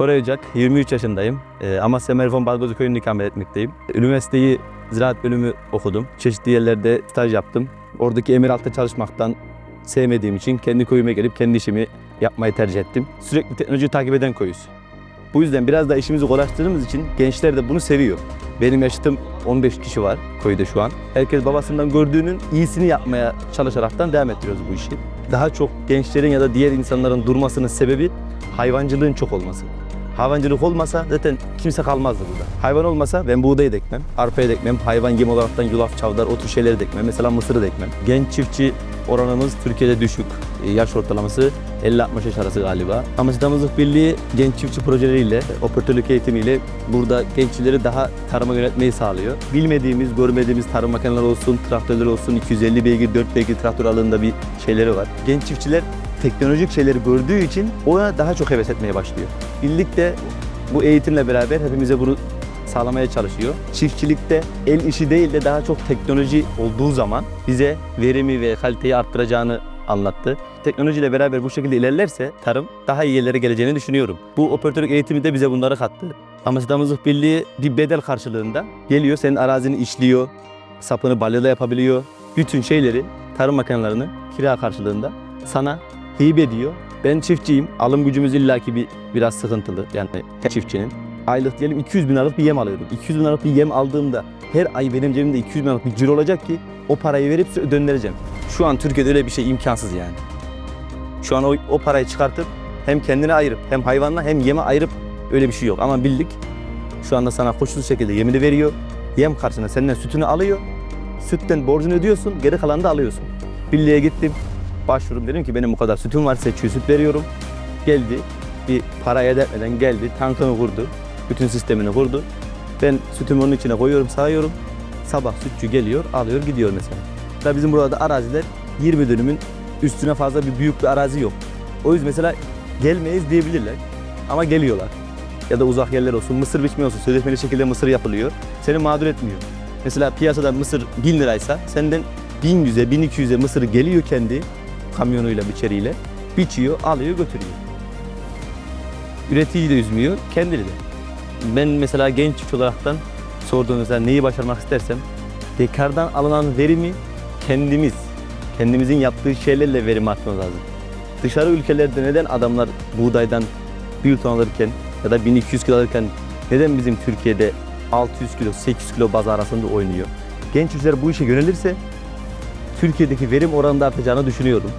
Koray Ocak, 23 yaşındayım. Ee, Amasya Merifon Balgozu Köyü'nde ikamet etmekteyim. Üniversiteyi ziraat bölümü okudum. Çeşitli yerlerde staj yaptım. Oradaki emir altta çalışmaktan sevmediğim için kendi köyüme gelip kendi işimi yapmayı tercih ettim. Sürekli teknolojiyi takip eden koyuz. Bu yüzden biraz da işimizi kolaylaştırdığımız için gençler de bunu seviyor. Benim yaşıtım 15 kişi var köyde şu an. Herkes babasından gördüğünün iyisini yapmaya çalışaraktan devam ettiriyoruz bu işi. Daha çok gençlerin ya da diğer insanların durmasının sebebi hayvancılığın çok olması. Hayvancılık olmasa zaten kimse kalmazdı burada. Hayvan olmasa ben buğdayı da ekmem, arpayı da hayvan yem olaraktan yulaf, çavdar, o tür şeyleri de ekmem. Mesela mısırı da ekmem. Genç çiftçi oranımız Türkiye'de düşük. E, Yaş ortalaması 50-60 yaş arası galiba. Amaç Damızlık Birliği genç çiftçi projeleriyle, operatörlük eğitimiyle burada gençleri daha tarıma yönetmeyi sağlıyor. Bilmediğimiz, görmediğimiz tarım makineleri olsun, traktörler olsun, 250 beygir, 4 beygir traktör alanında bir şeyleri var. Genç çiftçiler teknolojik şeyleri gördüğü için ona daha çok heves etmeye başlıyor. Birlik de bu eğitimle beraber hepimize bunu sağlamaya çalışıyor. Çiftçilikte el işi değil de daha çok teknoloji olduğu zaman bize verimi ve kaliteyi arttıracağını anlattı. Teknolojiyle beraber bu şekilde ilerlerse tarım daha iyi yerlere geleceğini düşünüyorum. Bu operatörlük eğitimi de bize bunları kattı. Amaç Damızlık Birliği bir bedel karşılığında geliyor, senin arazini işliyor, sapını balyada yapabiliyor. Bütün şeyleri, tarım makinelerini kira karşılığında sana hibe ediyor. Ben çiftçiyim. Alım gücümüz illaki bir biraz sıkıntılı. Yani çiftçinin. Aylık diyelim 200 bin liralık bir yem alıyorum. 200 bin liralık bir yem aldığımda her ay benim cebimde 200 bin liralık bir ciro olacak ki o parayı verip döndüreceğim. Şu an Türkiye'de öyle bir şey imkansız yani. Şu an o, o parayı çıkartıp hem kendine ayırıp hem hayvanla hem yeme ayırıp öyle bir şey yok. Ama birlik şu anda sana koşulsuz şekilde yemini veriyor. Yem karşılığında senden sütünü alıyor. Sütten borcunu ödüyorsun, geri kalanını da alıyorsun. Birliğe gittim, başvurum dedim ki benim bu kadar sütüm var size çiğ süt veriyorum. Geldi bir para elde etmeden geldi tankını kurdu. Bütün sistemini kurdu. Ben sütümü onun içine koyuyorum sağıyorum. Sabah sütçü geliyor alıyor gidiyor mesela. Da bizim burada araziler 20 dönümün üstüne fazla bir büyük bir arazi yok. O yüzden mesela gelmeyiz diyebilirler ama geliyorlar. Ya da uzak yerler olsun, mısır biçme olsun, sözleşmeli şekilde mısır yapılıyor. Seni mağdur etmiyor. Mesela piyasada mısır 1000 liraysa senden 1100'e 1200'e mısır geliyor kendi kamyonuyla biçeriyle. Biçiyor, alıyor, götürüyor. Üretici de üzmüyor, kendini de. Ben mesela genç olaraktan sorduğunuzda neyi başarmak istersem dekardan alınan verimi kendimiz, kendimizin yaptığı şeylerle verim artmamız lazım. Dışarı ülkelerde neden adamlar buğdaydan 1 ton alırken ya da 1200 kilo alırken neden bizim Türkiye'de 600 kilo, 800 kilo baz arasında oynuyor? Genç çiftçiler bu işe yönelirse Türkiye'deki verim oranında artacağını düşünüyorum.